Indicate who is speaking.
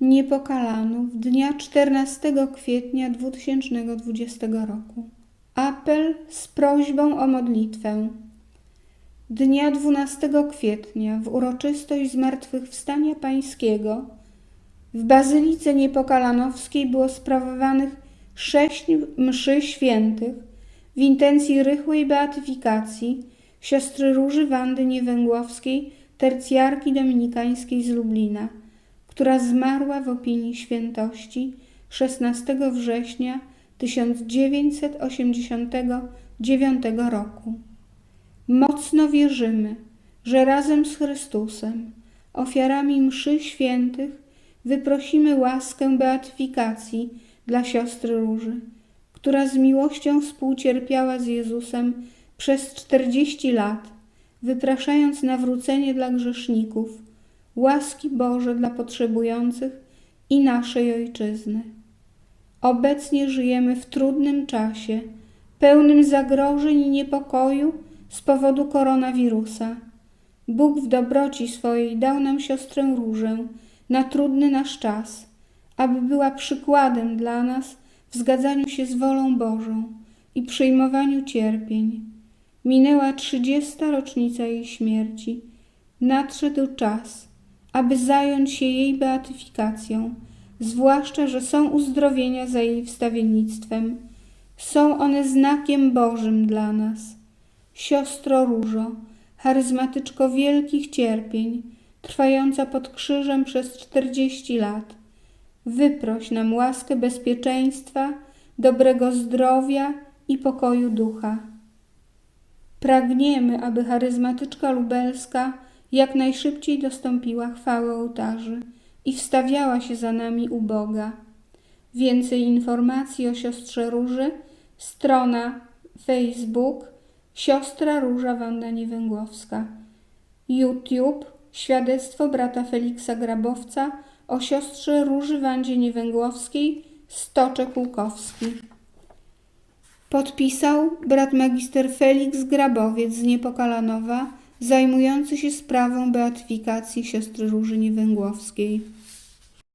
Speaker 1: Niepokalanów dnia 14 kwietnia 2020 roku. Apel z prośbą o modlitwę. Dnia 12 kwietnia w uroczystość Zmartwychwstania Pańskiego w Bazylice Niepokalanowskiej było sprawowanych sześć mszy świętych w intencji rychłej beatyfikacji siostry Róży Wandy Niewęgłowskiej, tercjarki dominikańskiej z Lublina, która zmarła w opinii świętości 16 września 1989 roku. Mocno wierzymy, że razem z Chrystusem, ofiarami mszy świętych, wyprosimy łaskę beatyfikacji dla siostry Róży, która z miłością współcierpiała z Jezusem przez czterdzieści lat, wypraszając nawrócenie dla grzeszników, łaski Boże dla potrzebujących i naszej Ojczyzny. Obecnie żyjemy w trudnym czasie, pełnym zagrożeń i niepokoju z powodu koronawirusa. Bóg w dobroci swojej dał nam siostrę Różę na trudny nasz czas, aby była przykładem dla nas w zgadzaniu się z wolą Bożą i przyjmowaniu cierpień. Minęła trzydziesta rocznica jej śmierci. Nadszedł czas, aby zająć się jej beatyfikacją, zwłaszcza, że są uzdrowienia za jej wstawiennictwem. Są one znakiem Bożym dla nas. Siostro Różo, charyzmatyczko wielkich cierpień, trwająca pod krzyżem przez czterdzieści lat, wyproś nam łaskę bezpieczeństwa, dobrego zdrowia i pokoju ducha. Pragniemy, aby charyzmatyczka lubelska jak najszybciej dostąpiła chwały ołtarzy i wstawiała się za nami u Boga. Więcej informacji o siostrze Róży, strona Facebook Siostra Róża Wanda Niewęgłowska, YouTube Świadectwo brata Feliksa Grabowca o siostrze Róży Wandzie Niewęgłowskiej Stoczek Łukowski. Podpisał brat magister Felix Grabowiec z Niepokalanowa, zajmujący się sprawą beatyfikacji siostry Róży Niewęgłowskiej.